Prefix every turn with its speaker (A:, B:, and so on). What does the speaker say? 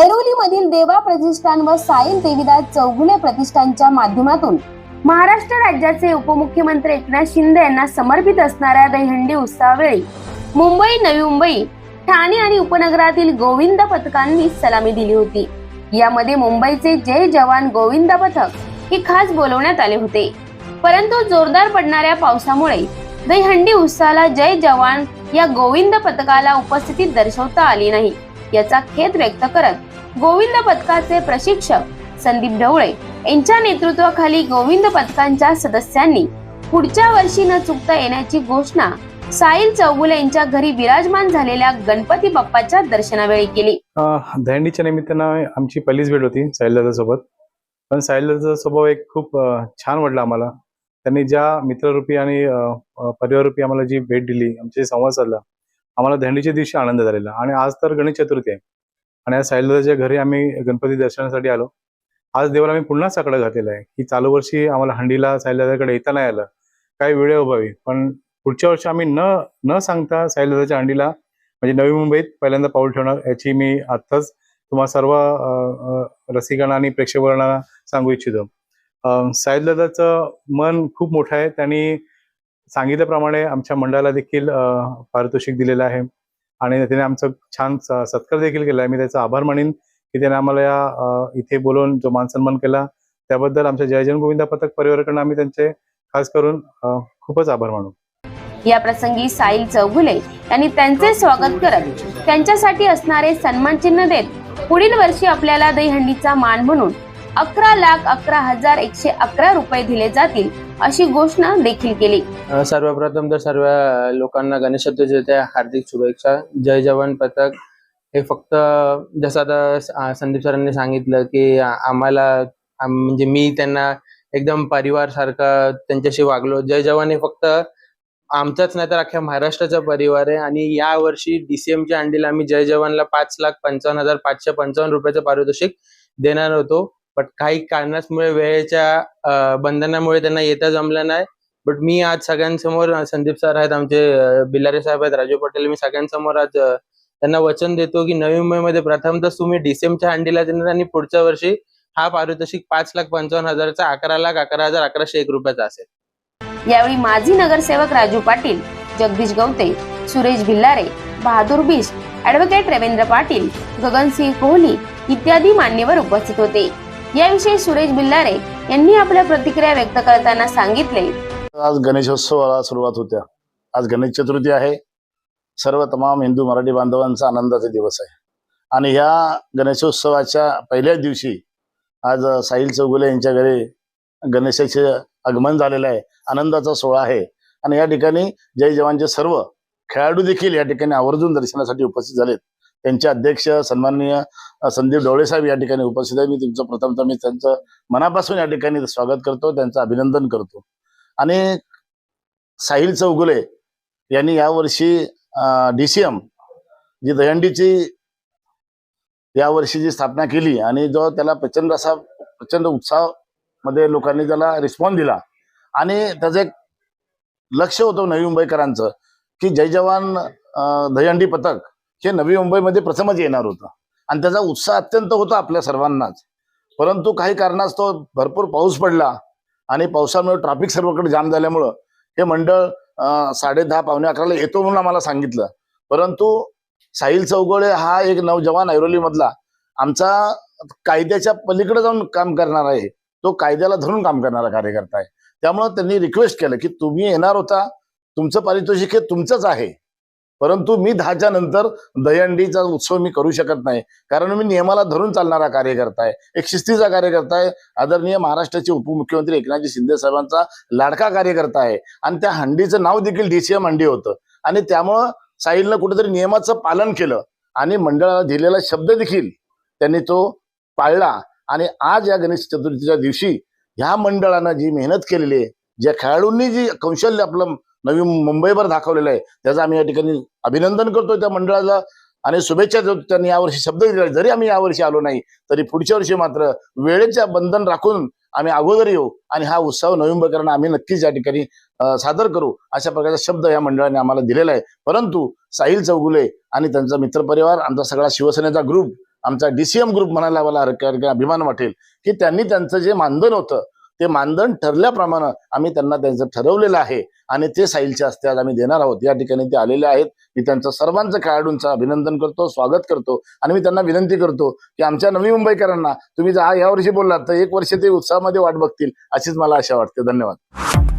A: ऐरोलीमधील देवा प्रतिष्ठान व साईल देवीदास चौगुले प्रतिष्ठानच्या माध्यमातून महाराष्ट्र राज्याचे उपमुख्यमंत्री एकनाथ शिंदे यांना समर्पित असणाऱ्या दहीहंडी उत्सवावेळी मुंबई नवी मुंबई ठाणे आणि उपनगरातील गोविंद पथकांनी सलामी दिली होती. यामध्ये मुंबईचे जय जवान गोविंद पथक हे खास बोलवण्यात आले होते. परंतु जोरदार पडणाऱ्या पावसामुळे दहीहंडी उत्सवाला जय जवान या गोविंद पथकाला उपस्थिती दर्शवता आली नाही याचा खेद व्यक्त करत गोविंद पथकाचे प्रशिक्षक संदीप ढवळे यांच्या नेतृत्वाखाली गोविंद पथकांच्या सदस्यांनी पुढच्या वर्षी न चुकता येण्याची घोषणा साहिल चौगुले यांच्या घरी विराजमान झालेल्या गणपती बाप्पाच्या दर्शनावेळी केली.
B: दहंडीच्या निमित्तानं आमची पहिलीच भेट होती साहिल सोबत पण साहिल स्वभाव एक खूप छान वाटला आम्हाला. त्यांनी ज्या मित्ररूपी आणि परिवाररूपी आम्हाला जी भेट दिली आमचे संवाद साधला आम्हाला दहंडीच्या दिवशी आनंद झालेला. आणि आज तर गणेश चतुर्थी आहे. आणि आज साईलदाच्या घरी आम्ही गणपती दर्शनासाठी आलो आज देवाला आम्ही पुन्हा साकडं घातलेला आहे. की चालू वर्षी आम्हाला हंडीला साहिलदादाकडे येता नाही आलं. काही वेळ उभावी पण पुढच्या वर्षी आम्ही न न सांगता साईलदाच्या हंडीला म्हणजे नवी मुंबईत पहिल्यांदा पाऊल ठेवणार याची मी आत्ताच तुम्हा सर्व रसिकांना आणि प्रेक्षकांना सांगू इच्छितो. अ, मन खूप मोठं आहे. त्यांनी सांगितल्याप्रमाणे आमच्या मंडळाला देखील पारितोषिक दिलेलं आहे. आणि त्याने आमचं छान सत्कार देखील केला. मी त्याचा आभार मानेन की त्याने आम्हाला या इथे बोलवून जो मान सन्मान केला त्याबद्दल आमच्या जयजन गोविंदा पथक परिवाराकडून आम्ही त्यांचे खास करून खूपच आभार मानू.
A: या प्रसंगी साईल चौगुले यांनी त्यांचे स्वागत करत त्यांच्यासाठी असणारे सन्मान चिन्ह देत पुढील वर्षी आपल्याला दहीहंडीचा मान म्हणून अकरा लाख अकरा हजार एकशे अकरा रुपये दिले जातील अशी घोषणा देखील केली.
C: सर्वप्रथम तर सर्व लोकांना गणेश चतुर्थीच्या हार्दिक शुभेच्छा जय जवान पथक. हे फक्त जसं आता संदीप सरांनी सांगितलं की आम्हाला म्हणजे मी त्यांना एकदम परिवार सारखा त्यांच्याशी वागलो. जय जवान हे फक्त आमचाच नाही तर अख्ख्या महाराष्ट्राचा परिवार आहे आणि या वर्षी डीसीएमच्या अंडीला आम्ही जय जवानला पाच लाख पंचावन्न हजार पाचशे पंचावन्न रुपयाचं पारितोषिक देणार होतो. बट काही कारणामुळे वेळेच्या बंधनामुळे त्यांना येता जमलं नाही. बट मी आज सगळ्यांसमोर संदीप सर आहेत आमचे बिलारे साहेब आहेत राजू पटेल मी सगळ्यांसमोर आज त्यांना वचन देतो की नवी मुंबईमध्ये प्रथमतः तुम्ही डिसेंबरच्या हंडीला देणार आणि पुढच्या वर्षी हा पारितोषिक पाच लाख पंचावन्न हजारचा अकरा लाख अकरा हजार अकराशे एक रुपयाचा असेल.
A: यावेळी माजी नगरसेवक राजू पाटील जगदीश गवते सुरेश भिल्लारे बहादूर बिस्ट ऍडव्होकेट रवींद्र पाटील गगनसिंह कोहली इत्यादी मान्यवर उपस्थित होते. याविषयी सुरेश बिल्लारे यांनी आपल्या प्रतिक्रिया व्यक्त करताना सांगितले.
D: आज गणेशोत्सवाला सुरुवात होत्या. आज गणेश चतुर्थी आहे. सर्व तमाम हिंदू मराठी बांधवांचा आनंदाचा दिवस आहे. आणि ह्या गणेशोत्सवाच्या पहिल्याच दिवशी आज साहिल चौगुले यांच्या घरी गणेशाचे आगमन झालेलं आहे. आनंदाचा सोहळा आहे. आणि या ठिकाणी जय जवानचे सर्व खेळाडू देखील या ठिकाणी आवर्जून दर्शनासाठी उपस्थित झालेत. त्यांचे अध्यक्ष सन्माननीय संदीप डोळे साहेब या ठिकाणी उपस्थित आहे मी तुमचं प्रथमतः मी त्यांचं मनापासून या ठिकाणी स्वागत करतो त्यांचं अभिनंदन करतो. आणि साहिल चौगुले यांनी यावर्षी डीसीएम जी दहीहंडीची यावर्षी जी स्थापना केली आणि जो त्याला प्रचंड असा प्रचंड उत्साहमध्ये लोकांनी त्याला रिस्पॉन्स दिला. आणि त्याचं एक लक्ष होतं नवी मुंबईकरांचं की जय जवान दहंडी दहीहंडी पथक हे नवी मुंबईमध्ये प्रथमच येणार होतं. आणि त्याचा उत्साह अत्यंत होता आपल्या सर्वांनाच. परंतु काही कारणास्तव भरपूर पाऊस पडला आणि पावसामुळे ट्रॅफिक सर्वकडे जाम झाल्यामुळं हे मंडळ साडे दहा पावणे अकराला येतो म्हणून आम्हाला सांगितलं. परंतु साहिल चौगळे हा एक नवजवान ऐरोलीमधला आमचा कायद्याच्या पलीकडे जाऊन काम करणार आहे. तो कायद्याला धरून काम करणारा कार्यकर्ता आहे. त्यामुळं त्यांनी रिक्वेस्ट केलं की तुम्ही येणार होता तुमचं पारितोषिक हे तुमचंच आहे. परंतु मी दहाच्या नंतर दहीहंडीचा उत्सव मी करू शकत नाही. कारण मी नियमाला धरून चालणारा कार्यकर्ता आहे. एक शिस्तीचा कार्यकर्ता आहे. आदरणीय महाराष्ट्राचे उपमुख्यमंत्री एकनाथजी शिंदे साहेबांचा लाडका कार्यकर्ता आहे. आणि त्या हंडीचं नाव देखील डीसीएम हंडी होतं. आणि त्यामुळं साहिलनं कुठेतरी नियमाचं पालन केलं. आणि मंडळाला दिलेला शब्द देखील त्यांनी तो पाळला. आणि आज या गणेश चतुर्थीच्या दिवशी ह्या मंडळानं जी मेहनत केलेली आहे ज्या खेळाडूंनी जी कौशल्य आपलं नवी मुंबईवर दाखवलेलं आहे. त्याचं आम्ही या ठिकाणी अभिनंदन करतो त्या मंडळाला आणि शुभेच्छा देतो त्यांनी यावर्षी शब्द दिला. जरी आम्ही यावर्षी आलो नाही तरी पुढच्या वर्षी मात्र वेळेच्या बंधन राखून आम्ही अगोदर येऊ आणि हा उत्सव नोव्हेंबरकरांना आम्ही नक्कीच या ठिकाणी सादर करू. अशा प्रकारचा शब्द या मंडळाने आम्हाला दिलेला आहे. परंतु साहिल चौगुले आणि त्यांचा मित्रपरिवार आमचा सगळा शिवसेनेचा ग्रुप आमचा डीसीएम ग्रुप म्हणायला मला अभिमान वाटेल की त्यांनी त्यांचं जे मानधन होतं ते मानधन ठरल्याप्रमाणे आम्ही त्यांना त्यांचं ठरवलेलं आहे आणि ते साईलच्या हस्ते आज आम्ही देणार आहोत. या ठिकाणी ते आलेले आहेत. मी त्यांचं सर्वांचं खेळाडूंचं अभिनंदन करतो स्वागत करतो आणि मी त्यांना विनंती करतो की आमच्या नवी मुंबईकरांना तुम्ही जर यावर्षी बोललात तर एक वर्ष ते उत्साहामध्ये वाट बघतील अशीच मला आशा वाटते. धन्यवाद.